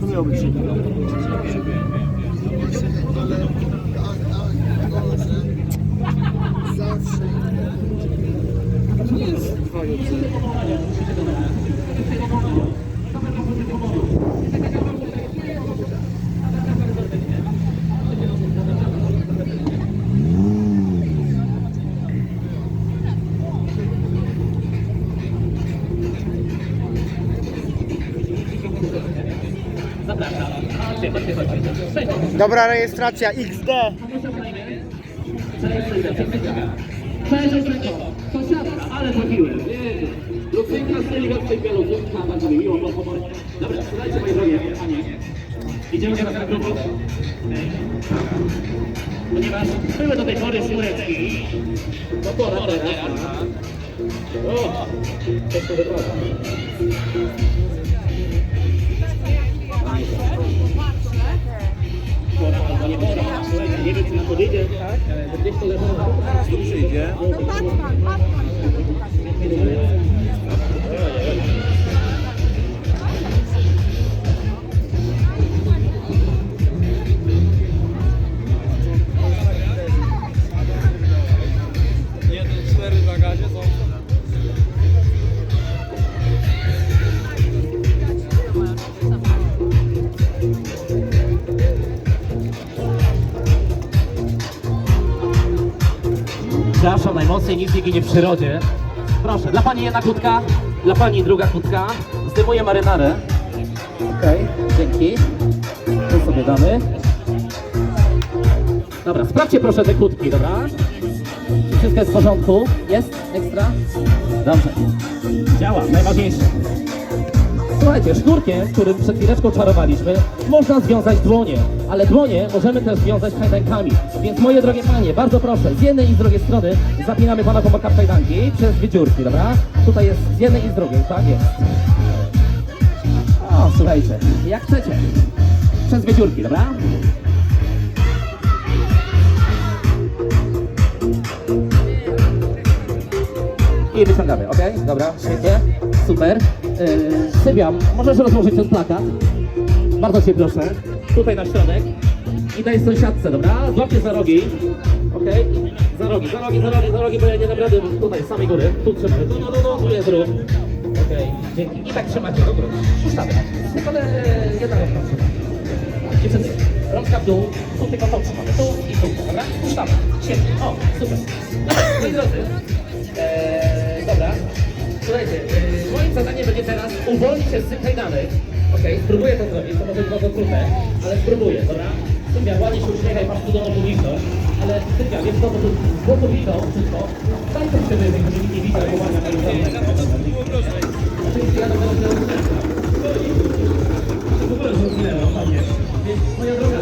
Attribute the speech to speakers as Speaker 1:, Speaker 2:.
Speaker 1: To miało być szybko. To nie jest. Dobra rejestracja XD.
Speaker 2: Ale. Dobra, słuchajcie moje drogie. Idziemy. Ponieważ były do tej pory szureczki, to pora teraz. O, to. Pora, to
Speaker 1: przyjdzie.
Speaker 3: To Batman, Batman.
Speaker 2: Przepraszam, najmocniej nic nie ginie w przyrodzie. Proszę, dla pani jedna kłódka, dla pani druga kłódka. Zdejmuję marynarę. Okej, dzięki. Tu sobie damy. Dobra, sprawdźcie proszę te kłódki, dobra? Czy wszystko jest w porządku? Jest? Ekstra? Dobrze. Działa, najważniejsze. Słuchajcie, sznurkiem, którym przed chwileczką czarowaliśmy, można związać dłonie, ale dłonie możemy też związać kajdankami. Więc moje drogie panie, bardzo proszę, z jednej i z drugiej strony zapinamy pana po bokach kajdanki przez dwie dziurki, dobra? Tutaj jest z jednej i z drugiej, tak jest. O, słuchajcie, jak chcecie. Przez dwie dziurki, dobra? I wyciągamy, ok? Dobra, świetnie, super. Yy, Sylwia, możesz rozłożyć ten plakat? Bardzo Cię proszę. Tutaj na środek. I daj sąsiadce, dobra? Złapcie za rogi. Ok? Za rogi, za rogi, za rogi, za rogi, bo ja nie dam rady tutaj z samej góry. Tu trzymaj. Tu, no, no, no, tu jest rób. Okej, dzięki. I tak trzymacie do góry. Puszczamy. Tylko jedna trzyma. Dziewczyny, rączka w dół, tu tylko tą trzymamy. Tu i tu, dobra? Puszczamy. Świetnie. O, super. Dobra, moi drodzy. Eee, dobra. Słuchajcie, e, moim zadaniem będzie teraz uwolnić się z tych kajdanek. Okej, spróbuję to zrobić, to może być bardzo trudne, ale spróbuję, dobra? Sylwia, ładnie się uśmiechaj, masz cudowną publiczność, ale Sylwia, wiesz co, bo tu z boku widzą wszystko. Daj to wyjść, żeby nikt nie widział, bo ładnie to Oczywiście ja nie W ogóle zrozumiałem. Więc moja droga